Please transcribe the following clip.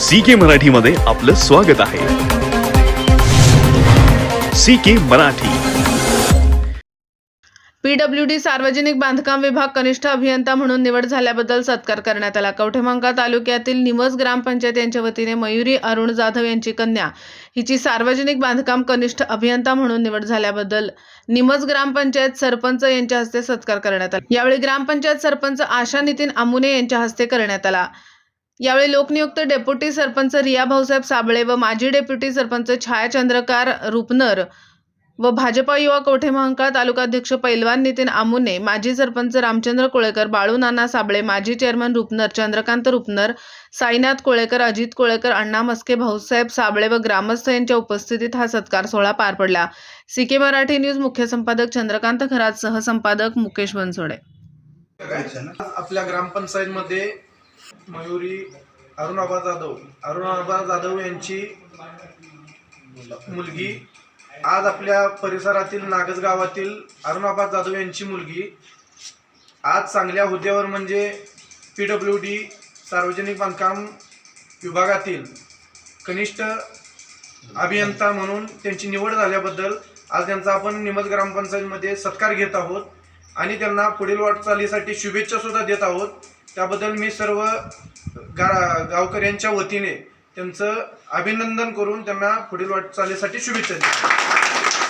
C के मराठीमध्ये आपलं स्वागत आहे. सी के मराठी. पीडब्ल्यूडी सार्वजनिक बांधकाम विभाग कनिष्ठ अभियंता म्हणून निवड झाल्याबद्दल सत्कार करण्यात आला. कवठेमंका तालुक्यातील निमज ग्रामपंचायत यांच्या वतीने मयुरी अरुण जाधव यांची कन्या हिची सार्वजनिक बांधकाम कनिष्ठ अभियंता म्हणून निवड झाल्याबद्दल निमज ग्रामपंचायत सरपंच यांच्या हस्ते सत्कार करण्यात आला. यावेळी ग्रामपंचायत सरपंच आशा नितीन आमुने यांच्या हस्ते करण्यात आला. यावेळी लोकनियुक्त डेप्युटी सरपंच रिया भाऊसाहेब साबळे व माजी डेप्युटी सरपंच छायाचंद्रकार रुपनर व भाजपा युवा कोठे कोठेमहांका तालुकाध्यक्ष पैलवान नितीन आमुने माजी सरपंच रामचंद्र कोळेकर बाळू नाना साबळे माजी चेअरमन रुपनर चंद्रकांत रुपनर साईनाथ कोळेकर अजित कोळेकर अण्णा मस्के भाऊसाहेब साबळे व ग्रामस्थ यांच्या उपस्थितीत हा सत्कार सोहळा पार पडला. सीके मराठी न्यूज मुख्य संपादक चंद्रकांत खरात सहसंपादक मुकेश बनसोडे. आपल्या ग्रामपंचायतमध्ये मयुरी अरुणाबा जाधव. अरुणाबा जाधव यांची मुलगी. आज आपल्या परिसरातील नागज गावातील अरुणाबा जाधव यांची मुलगी. आज चांगल्या हुद्द्यावर म्हणजे पी डब्ल्यू डी सार्वजनिक बांधकाम विभागातील कनिष्ठ अभियंता म्हणून त्यांची निवड झाल्याबद्दल आज त्यांचा आपण निमज ग्रामपंचायतमध्ये सत्कार घेत आहोत. आणि त्यांना पुढील वाटचालीसाठी शुभेच्छा सुद्धा देत आहोत. त्याबद्दल मी सर्व गा गावकऱ्यांच्या वतीने त्यांचं अभिनंदन करून त्यांना पुढील वाटचालीसाठी शुभेच्छा देतो.